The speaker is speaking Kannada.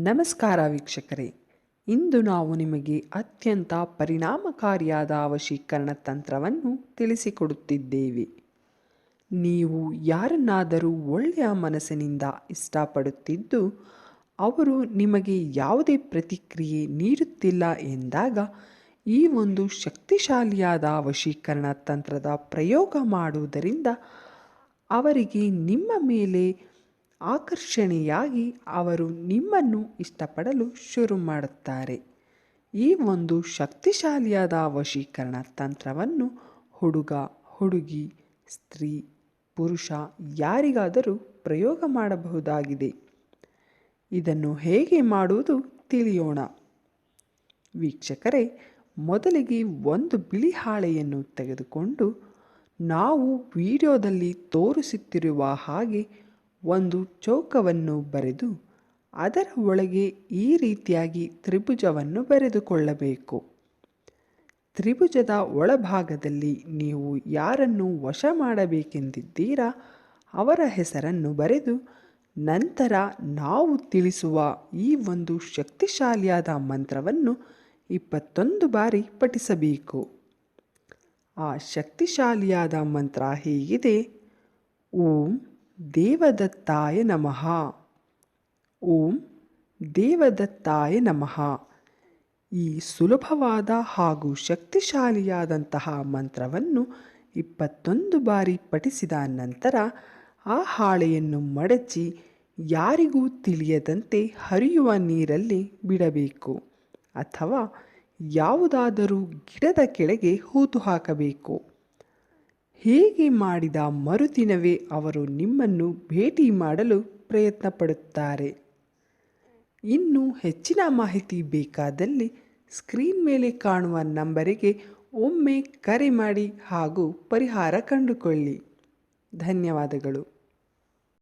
ನಮಸ್ಕಾರ ವೀಕ್ಷಕರೇ. ಇಂದು ನಾವು ನಿಮಗೆ ಅತ್ಯಂತ ಪರಿಣಾಮಕಾರಿಯಾದ ವಶೀಕರಣ ತಂತ್ರವನ್ನು ತಿಳಿಸಿಕೊಡುತ್ತಿದ್ದೇವೆ. ನೀವು ಯಾರನ್ನಾದರೂ ಒಳ್ಳೆಯ ಮನಸ್ಸಿನಿಂದ ಇಷ್ಟಪಡುತ್ತಿದ್ದು, ಅವರು ನಿಮಗೆ ಯಾವುದೇ ಪ್ರತಿಕ್ರಿಯೆ ನೀಡುತ್ತಿಲ್ಲ ಎಂದಾಗ, ಈ ಒಂದು ಶಕ್ತಿಶಾಲಿಯಾದ ವಶೀಕರಣ ತಂತ್ರದ ಪ್ರಯೋಗ ಮಾಡುವುದರಿಂದ ಅವರಿಗೆ ನಿಮ್ಮ ಮೇಲೆ ಆಕರ್ಷಣೆಯಾಗಿ ಅವರು ನಿಮ್ಮನ್ನು ಇಷ್ಟಪಡಲು ಶುರು ಮಾಡುತ್ತಾರೆ. ಈ ಒಂದು ಶಕ್ತಿಶಾಲಿಯಾದ ವಶೀಕರಣ ತಂತ್ರವನ್ನು ಹುಡುಗ, ಹುಡುಗಿ, ಸ್ತ್ರೀ, ಪುರುಷ ಯಾರಿಗಾದರೂ ಪ್ರಯೋಗ ಮಾಡಬಹುದಾಗಿದೆ. ಇದನ್ನು ಹೇಗೆ ಮಾಡುವುದು ತಿಳಿಯೋಣ. ವೀಕ್ಷಕರೇ, ಮೊದಲಿಗೆ ಒಂದು ಬಿಳಿ ಹಾಳೆಯನ್ನು ತೆಗೆದುಕೊಂಡು ನಾವು ವಿಡಿಯೋದಲ್ಲಿ ತೋರಿಸುತ್ತಿರುವ ಹಾಗೆ ಒಂದು ಚೌಕವನ್ನು ಬರೆದು ಅದರ ಒಳಗೆ ಈ ರೀತಿಯಾಗಿ ತ್ರಿಭುಜವನ್ನು ಬರೆದುಕೊಳ್ಳಬೇಕು. ತ್ರಿಭುಜದ ಒಳಭಾಗದಲ್ಲಿ ನೀವು ಯಾರನ್ನು ವಶ ಮಾಡಬೇಕೆಂದಿದ್ದೀರಾ ಅವರ ಹೆಸರನ್ನು ಬರೆದು ನಂತರ ನಾವು ತಿಳಿಸುವ ಈ ಒಂದು ಶಕ್ತಿಶಾಲಿಯಾದ ಮಂತ್ರವನ್ನು ಇಪ್ಪತ್ತೊಂದು ಬಾರಿ ಪಠಿಸಬೇಕು. ಆ ಶಕ್ತಿಶಾಲಿಯಾದ ಮಂತ್ರ ಹೀಗಿದೆ, ಓಂ ದೇವದತ್ತಾಯ ನಮಃ. ಓಂ ದೇವದತ್ತಾಯ ನಮಃ. ಈ ಸುಲಭವಾದ ಹಾಗೂ ಶಕ್ತಿಶಾಲಿಯಾದಂತಹ ಮಂತ್ರವನ್ನು ಇಪ್ಪತ್ತೊಂದು ಬಾರಿ ಪಠಿಸಿದ ನಂತರ ಆ ಹಾಳೆಯನ್ನು ಮಡಚಿ ಯಾರಿಗೂ ತಿಳಿಯದಂತೆ ಹರಿಯುವ ನೀರಲ್ಲಿ ಬಿಡಬೇಕು ಅಥವಾ ಯಾವುದಾದರೂ ಗಿಡದ ಕೆಳಗೆ ಹೂತು ಹಾಕಬೇಕು. ಹೀಗೆ ಮಾಡಿದ ಮರುದಿನವೇ ಅವರು ನಿಮ್ಮನ್ನು ಭೇಟಿ ಮಾಡಲು ಪ್ರಯತ್ನ ಪಡುತ್ತಾರೆ ಇನ್ನು ಹೆಚ್ಚಿನ ಮಾಹಿತಿ ಬೇಕಾದಲ್ಲಿ ಸ್ಕ್ರೀನ್ ಮೇಲೆ ಕಾಣುವ ನಂಬರಿಗೆ ಒಮ್ಮೆ ಕರೆ ಮಾಡಿ ಹಾಗೂ ಪರಿಹಾರ ಕಂಡುಕೊಳ್ಳಿ. ಧನ್ಯವಾದಗಳು.